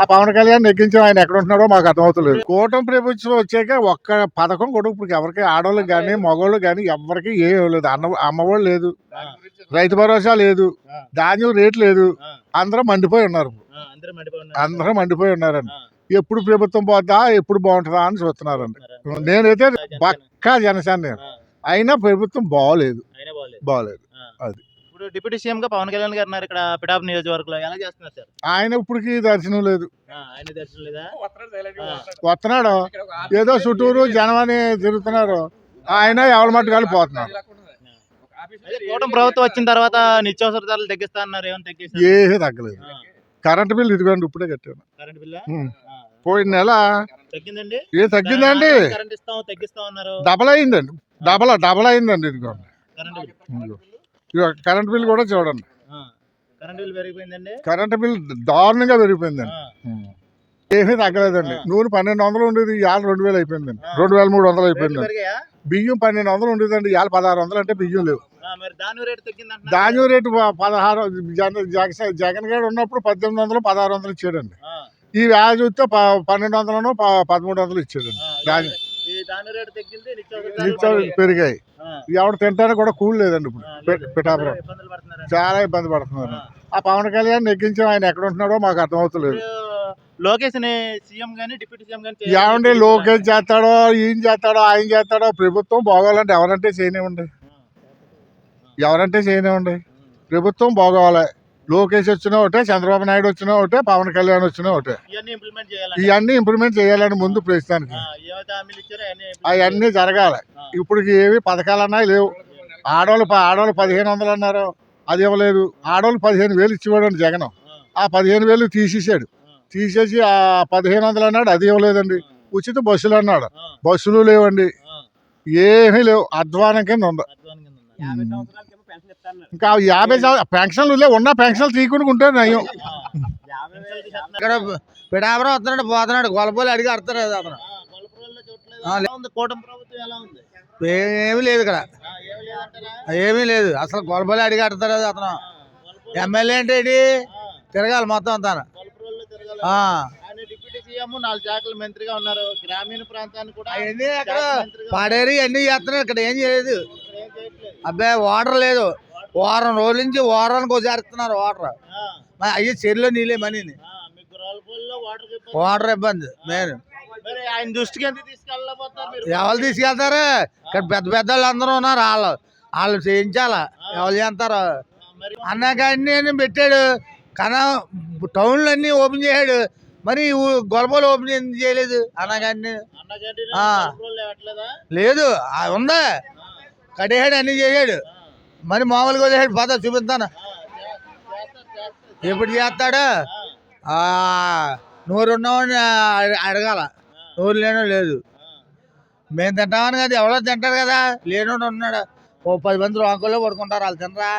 ఆ పవన్ కళ్యాణ్ ఎక్కించాం ఆయన ఎక్కడ ఉంటున్నాడో మాకు అర్థమవుతలేదు. కూటమి ప్రభుత్వం వచ్చాక ఒక్క పథకం కూడా ఇప్పుడు ఎవరికి ఆడవాళ్ళకి కానీ మగవాళ్ళకి కానీ ఎవరికి ఏం లేదు అన్న అమ్మఒడి లేదు. రైతు భరోసా లేదు. ధాన్యం రేట్ లేదు. అందరూ మండిపోయి ఉన్నారు. అందరూ మండిపోయి ఉన్నారండి. ఎప్పుడు ప్రభుత్వం పోద్దా ఎప్పుడు బాగుంటుందా అని చూస్తున్నారండి. నేనైతే పక్కా జనసేన అయినా ప్రభుత్వం బాగలేదు. బాగోలేదు. ఇప్పుడు డిప్యూటీ సీఎం గా పవన్ కళ్యాణ్ గారు ఉన్నారు ఇక్కడ పిఠాపు నియోజకవర్గంలో. ఎలా చేస్తున్నారు సార్? ఆయన ఇప్పటికి దర్శనం లేదు. ఆ, ఆయన దర్శనం లేదా? వస్తున్నాడు ఏదో చుట్టూరు జనం అని తిరుగుతున్నారు. ఆయన ఎవరి మట్టుకాలు పోతున్నారు అదే కూటమి ప్రభుత్వం వచ్చిన తర్వాత నిత్యావసర ధరలు తగ్గిస్తా అన్నారు ఏమైనా తగ్గిస్తారు ఏమీ తగ్గలేదు. కరెంట్ బిల్ ఇదిగోండి ఇప్పుడే కట్టాను. కరెంట్ బిల్లా? ఉం. పోయిన నెల తగ్గిందండి? ఏ తగ్గిందండి? కరెంట్ ఇస్తాం తగ్గిస్తాం అన్నారు. డబల్ అయిందండి. డబల్ డబల్ అయిందండి ఇదిగోండి. కరెంట్ బిల్ ఇదిగో. కరెంట్ బిల్ కూడా చూడండి. కరెంట్ బిల్ దారుణంగా పెరిగిపోయిందండి ఏమీ తగ్గలేదండి. నూనె పన్నెండు వందలు ఉండేది ఇవాళ రెండు వేలు అయిపోయిందండి. రెండు వేల మూడు వందలు అయిపోయిందండి బియ్యం పన్నెండు వందలు ఉండేదండి ఇవాళ పదహారు వందలు అంటే బియ్యం లేవు. ధాన్యం రేటు పదహారు జగన్ జగన్ గారు ఉన్నప్పుడు పద్దెనిమిది వందలు పదహారు వందలు ఇచ్చాడండి. ఈ వ్యాధి చూస్తే పన్నెండు వందలను పదమూడు వందలు ఇచ్చాడండి. ధాన్యం నిత్యావసర పెరిగాయి. ఎవడు తింటానికి కూడా కూలి లేదండి ఇప్పుడు. పిఠాపురం చాలా ఇబ్బంది పడుతున్నారు. ఆ. పవన్ కళ్యాణ్ ఎక్కించాం ఆయన ఎక్కడ ఉంటున్నాడో మాకు అర్థమవుతలేదు. లోకేష్ని సీఎం గానీ డిప్యూటీ సీఎం గానీ ఏమండి లోకేష్ చేస్తాడో ఈయన చేస్తాడో ఆయన చేస్తాడో ప్రభుత్వం బాగోవాలంటే ఎవరంటే చేయనివ్వండి. ఎవరంటే చేయనివ్వండి. ప్రభుత్వం బాగోవాలి. లోకేష్ వచ్చినా ఒకటే చంద్రబాబు నాయుడు వచ్చినా ఒకటే పవన్ కళ్యాణ్ వచ్చినా ఒకటే. ఇవన్నీ ఇంప్లిమెంట్ చేయాలని ముందు ప్రస్తుతానికి. అవన్నీ జరగాలి. ఇప్పుడు ఏవి పథకాలు అన్నాయి లేవు. ఆడవాళ్ళు ఆడవాళ్ళు పదిహేను వందలు అన్నారు. అది ఇవ్వలేదు. ఆడవాళ్ళు పదిహేను వేలు ఇచ్చేవాడండి జగన్. ఆ. పదిహేను వేలు తీసేసాడు. తీసేసి ఆ పదిహేను వందలు అన్నాడు అది ఇవ్వలేదండి. ఉచిత బస్సులు అన్నాడు. బస్సులు లేవండి. ఏమీ లేవు. అధ్వానం కింద ఉంది. ఇంకా యాభై పెన్షన్లు లేవు ఉన్న పెన్షన్లు తీయకుండా ఉంటే నయం ఇక్కడ పిడాపురం వస్తున్నాడు పోతున్నాడు గొలపోలు అడిగి అడతారు అతను. ఏమీ లేదు ఇక్కడ? ఏమీ లేదు అసలు గొలపోలు అడిగి అడతారు అతను. ఎమ్మెల్యే అంటే ఏంటి? తిరగాలి మొత్తం అంతా పాడేరి అన్ని చేస్తున్నారు ఇక్కడ ఏం చేయలేదు. అబ్బాయి వాటర్ లేదు. వారం రోజుల నుంచి వారానికి ఒకసారి ఇస్తున్నారు వాటర్. ఆ, అయ్యి చెరువులో నీళ్ళే మనీని. వాటర్ ఇబ్బంది. మెయిన్. ఆయన దృష్టికి మీరు? ఎవరు తీసుకెళ్తారు? ఇక్కడ పెద్ద పెద్ద వాళ్ళు అందరూ ఉన్నారు వాళ్ళు. వాళ్ళు చేయించాలా? ఎవరు చేస్తారు? ఆ, మరి అన్న క్యాంటీన్ అని పెట్టాడు. కానీ టౌన్లు అన్ని ఓపెన్ చేశాడు. మరి గొలపలు ఓపెన్ ఎందుకు చేయలేదు అన్న క్యాంటీన్ అన్న క్యాంటీన్ ఆ. కొలప్రోల్లో ఇవ్వట్లేదా? లేదు ఉందా. కట్టేసాడు అన్ని చేశాడు. మరి మామూలుగా వదిలేసాడు పద చూపిస్తాను. ఎప్పుడు చేస్తాడు? నోరు ఉన్నామని అడగాల. నోరు లేనో లేదు. మేము తింటామని కదా ఎవరో తింటారు కదా లేనోడు ఉన్నాడు. ఓ పది మంది రాంకుల్లో పడుకుంటారు వాళ్ళు తినరా?